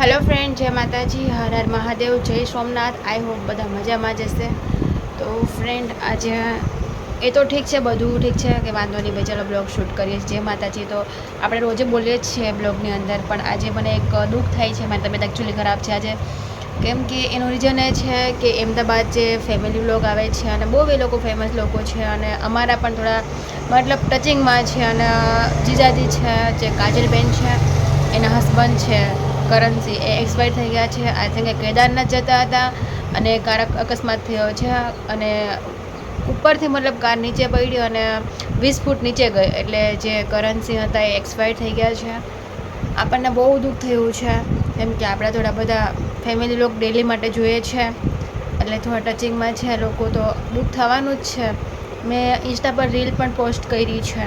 Hello friend જય માતાજી, હર હર મહાદેવ, જય સોમનાથ. આઈ હોપ બધા મજામાં જશે તો ફ્રેન્ડ આજે એ તો ઠીક છે, બધું ઠીક છે, કે વાંધો નહીં ભાઈ ચાલો બ્લોગ શૂટ કરીએ. જય માતાજી, તો આપણે રોજે બોલીએ જ છીએ બ્લોગની અંદર, પણ આજે મને એક દુઃખ થાય છે, મારી તબિયત એકચ્યુઅલી ખરાબ છે આજે. કેમ કે એનું રીઝન એ છે કે અમદાવાદ જે ફેમિલી બ્લોગ આવે છે, અને બહુ એ લોકો ફેમસ લોકો છે, અને અમારા પણ થોડા મતલબ ટચિંગમાં છે, અને જીજાજી છે, જે કાજલબેન છે, એના હસબન્ડ છે. કરણસિંહ એ એક્સપાયર થઈ ગયા છે. આઈ થિંક એ કેદારનાથ જતા હતા અને કાર અકસ્માત થયો છે અને ઉપરથી મતલબ કાર નીચે પડી અને વીસ ફૂટ નીચે ગઈ એટલે જે કરન્સી હતા એ એક્સપાયર થઈ ગયા છે. આપણને બહુ દુઃખ થયું છે. કેમ કે આપણા થોડા બધા ફેમિલી લોકો ડેલી માટે જોઈએ છે. એટલે થોડા ટચિંગમાં છે લોકો તો દુઃખ થવાનું જ છે. મેં ઇન્સ્ટા પર રીલ પણ પોસ્ટ કરી છે.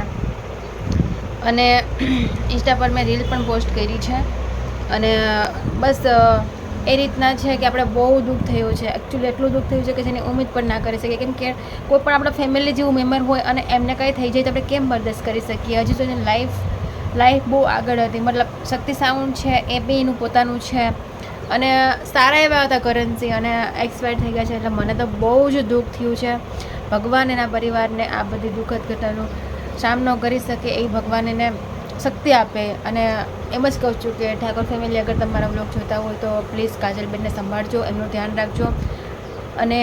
અને ઇન્સ્ટા પર મેં રીલ પણ પોસ્ટ કરી છે. અને બસ એ રીતના છે કે આપણે બહુ દુઃખ થયું છે. એકચ્યુઅલી એટલું દુઃખ થયું છે કે જેની ઉમેદ પણ ના કરી શકીએ. કેમ કે કોઈ પણ આપણા ફેમિલી જેવું મેમ્બર હોય અને એમને કંઈ થઈ જાય તો આપણે કેમ બરદાસ્ત કરી શકીએ? હજી તો એની લાઈફ લાઈફ બહુ આગળ હતી. મતલબ શક્તિ સાઉન્ડ છે, એ બી એનું પોતાનું છે. અને સારા એવા હતા કરન્સી અને એક્સપાયર થઈ ગયા છે. એટલે મને તો બહુ જ દુઃખ થયું છે. ભગવાન એના પરિવારને આ બધી દુઃખદ ઘટનાનો સામનો કરી શકે એ ભગવાન એને શક્તિ આપે અને એમ જ કહું છું કે ઠાકોર ફેમિલી અગર તમારા બ્લોગ જોતા હોય તો પ્લીઝ કાજલબેનને સંભાળજો, એમનું ધ્યાન રાખજો. અને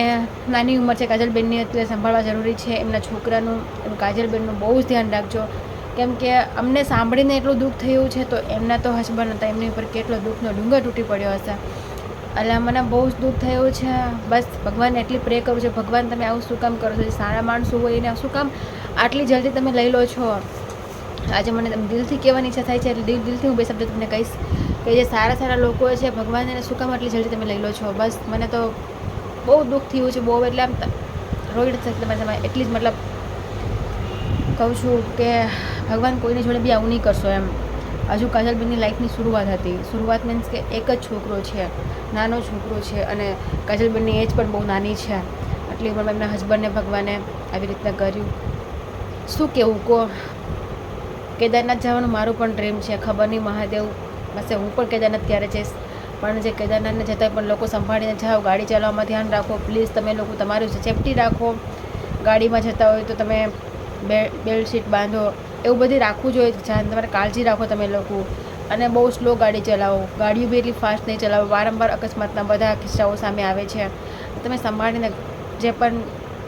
નાની ઉંમર છે કાજલબેનની, એટલે સંભાળવા જરૂરી છે એમના છોકરાનું, એમ કાજલબેનનું બહુ જ ધ્યાન રાખજો. કેમ કે અમને સાંભળીને એટલું દુઃખ થયું છે તો એમના તો હસબન્ડ હતા, એમની ઉપર કેટલો દુઃખનો ડુંગર તૂટી પડ્યો હશે. એટલે મને બહુ જ દુઃખ થયું છે. બસ ભગવાનને એટલી પ્રે કરું છું. ભગવાન તમે આવું શું કામ કરો છો? સારા માણસો હોય એને શું કામ? આટલી જલ્દી તમે લઈ લો છો. આજે મને દિલથી કહેવાની ઈચ્છા થાય છે, એટલે દિલ દિલથી હું બે શબ્દ તમને કહીશ કે જે સારા સારા લોકો છે, ભગવાન એને શું કામ આટલી જલ્દી તમે લઈ લો છો? બસ મને તો બહુ દુઃખ થયું છે, બહુ એટલે આમ રોઈડ થશે તમારે એટલી જ મતલબ કહું છું કે ભગવાન કોઈની જોડે બી આવું નહીં કરશો એમ. હજુ કાજલબેનની લાઈફની શરૂઆત હતી. શરૂઆત મીન્સ કે એક જ છોકરો છે, નાનો છોકરો છે અને કાજલબેનની એજ પણ બહુ નાની છે. આટલી ઉંમરમાં એમના હસબન્ડને ભગવાને આવી રીતના કર્યું. શું કહેવું કહો કેદારનાથ જવાનું મારું પણ ડ્રીમ છે. ખબર નહીં મહાદેવ પાસે હું પણ કેદારનાથ ક્યારે જઈશ. પણ જે કેદારનાથને જતાં પણ લોકો સંભાળીને જાઓ. ગાડી ચલાવવામાં ધ્યાન રાખો. પ્લીઝ તમે લોકો તમારું સેફટી રાખો. ગાડીમાં જતા હોય તો તમે બે બેડશીટ બાંધો. એવું બધી રાખવું જોઈએ. જાન તમારે કાળજી રાખો તમે લોકો. અને બહુ સ્લો ગાડી ચલાવો. ગાડીઓ બી એટલી ફાસ્ટ નહીં ચલાવો. વારંવાર અકસ્માતના બધા કિસ્સાઓ સામે આવે છે. તમે સંભાળીને જે પણ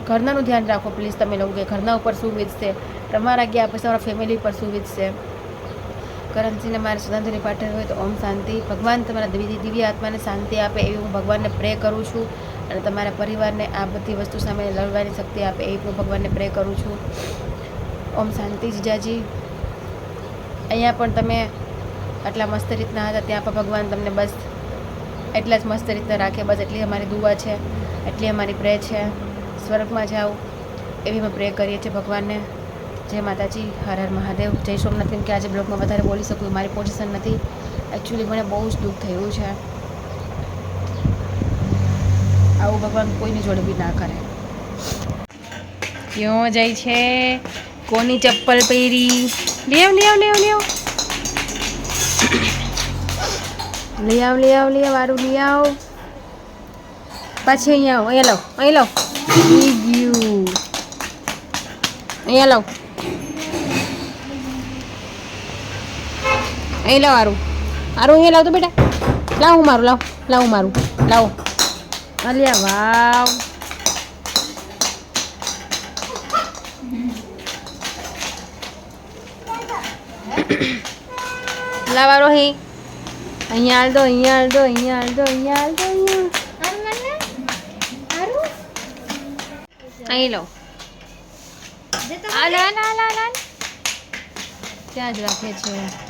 ઘરનાનું ધ્યાન રાખો. પ્લીઝ તમે લોકો કે ઘરના ઉપર શું વીતશે. તમારા ગયા પછી તમારા ફેમિલી પર શું વીતશે? કરમસિંહને મારે શ્રદ્ધાંજલિ પાઠવી હોય તો ઓમ શાંતિ. ભગવાન તમારા દિવ્ય દિવ્ય આત્માને શાંતિ આપે એવી હું ભગવાનને પ્રે કરું છું. અને તમારા પરિવારને આ બધી વસ્તુ સામે લડવાની શક્તિ આપે એવી હું ભગવાનને પ્રે કરું છું. ઓમ શાંતિ જીજાજી. અહીંયા પણ તમે આટલા મસ્ત રીતના હતા, ત્યાં પણ ભગવાન તમને બસ એટલા જ મસ્ત રીતના રાખે, બસ એટલી અમારી દુવા છે, એટલી અમારી પ્રે છે. સ્વર્ગમાં જાઓ, એવી અમે પ્રે કરીએ છીએ ભગવાનને. જય માતાજી હર હર મહાદેવ, જય સોમનાથ, કેમ કે આજે બ્લોગમાં વધારે બોલી શકું મારી પોઝિશન નથી. એકચ્યુઅલી મને બહુ જ દુઃખ થયું છે. આવું ભગવાન કોઈની જોડે બી ના કરે. ક્યો જાય છે? કોની ચપ્પલ પહેરી? લેવ લેવ લેવ લેવ. લઈ આવ લઈ આવ લઈ આવ વારું લઈ આવ પાછી અહીંયા આવો, અહીંયા લાવ અહીં લાવ. ગયું અહીંયા લાવ. અહીં લાવ આરું આરું અહીંયા લાવ તો બેટા. લાવ હું મારું લાવ લાવ હું મારું. લાવો. અલ્યા વાવ. લાવ આરો હી અહીંયા હાલ દો અહીંયા હાલ દો અહીંયા હાલ દો અહીંયા હાલ દો અહીંયા. અહીં લો આ હાલ હાલ હાલ ત્યાં જ રાખે છે?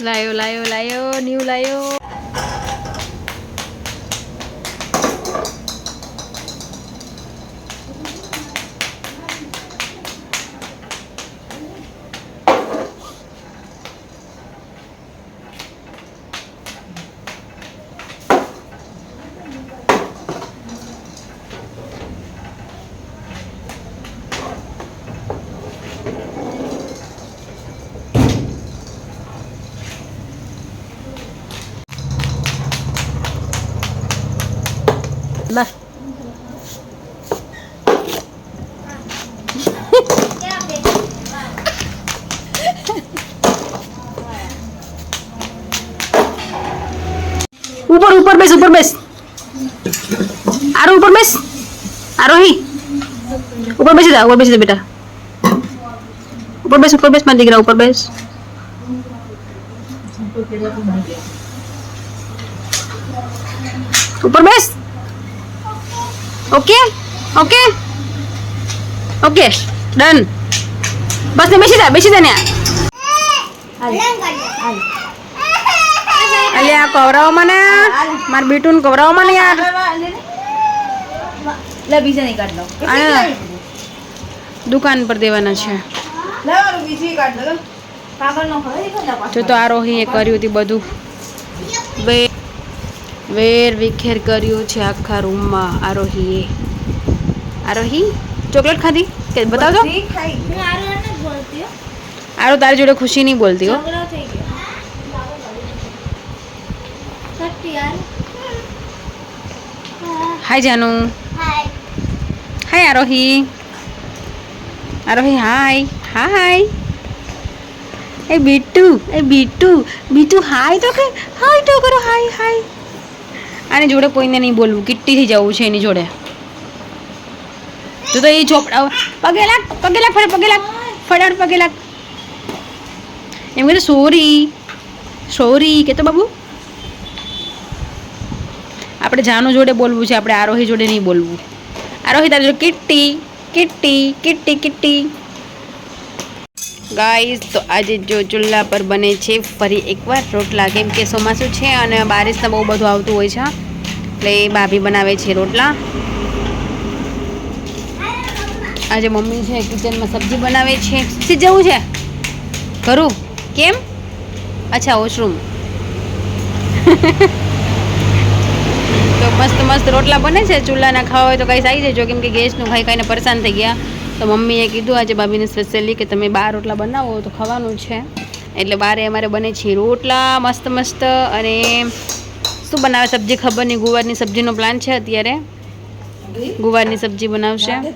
લાયો લાયો લાયો ન્યુ લાયો બસ ઉપર ઉપર બેસ ઉપર બેસ આરો ઉપર બેસ આરોહી ઉપર બેસી જા ઉપર બેસી જા બેટા ઉપર બેસ ઉપર બેસ મારા દીકરા ઉપર બેસ ઉપર બેસ ઓકે ઓકે ઓકે ડન બસ ને બેસી જા બેસી જા ને અલે આ કવરાવો મને. માર બીટુન કવરાવો મને યાર. લે બીજા નહીં કાઢ લો. આ દુકાન પર દેવાના છે. જો તો એ કર્યું હતું બધું. વે વેર વિખેર કર્યું છે આખા રૂમમાં આરોહીએ આરોહી ચોકલેટ ખાધી? કે બતાવજો. આરો તારી જોડે ખુશી નહીં બોલતી હો ઝઘડો થઈ ગયો સટ્ટી યાર હાય જાનુ હાય હાય આરોહી આરોહી હાય હાય એ બીટુ એ બીટુ બીટુ હાય તો કે હાય તો કરો હાય હાય આની જોડે કોઈને નહીં બોલવું કિટ્ટીથી જવું છે એની જોડે તો તો એ ચોપડા પગે લાગ પગે લાગ ફટાફટ પગે લાગ ફટાફટ પગે લાગ એમ કીધું સોરી સોરી કે તો બાબુ આપણે જાનુ જોડે બોલવું છે, આપણે આરોહી જોડે નહીં બોલવું. આરોહી, તારી જોડે કિટ્ટી કિટ્ટી કિટ્ટી કિટ્ટી. ગાઈઝ તો આજે જો ચૂલા પર બને છે, ફરી એકવાર રોટલા. કેમ કે ચોમાસું છે અને બારિશને બહુ બધું આવતું હોય છે, એટલે ભાભી બનાવે છે રોટલા. આજે મમ્મી છે, કિચનમાં સબ્જી બનાવે છે. સિજવું છે? કરું કેમ? અચ્છા વોશરૂમ મસ્ત મસ્ત રોટલા બને છે. ચૂલાના ખાવા હોય તો કંઈ આવી જજો કેમ કે ગેસનું ખાઈ ખાઈને પરેશાન થઈ ગયા. તો મમ્મીએ કીધું આજે ભાભીને સ્પેશિયલી કે તમે બાર રોટલા બનાવો તો ખાવાનું છે. એટલે બારે અમારે બને છે રોટલા મસ્ત મસ્ત. અને શું બનાવે? સબ્જી ખબર નહીં ગુવારની સબ્જીનો પ્લાન છે અત્યારે. ગુવારની સબ્જી બનાવશે.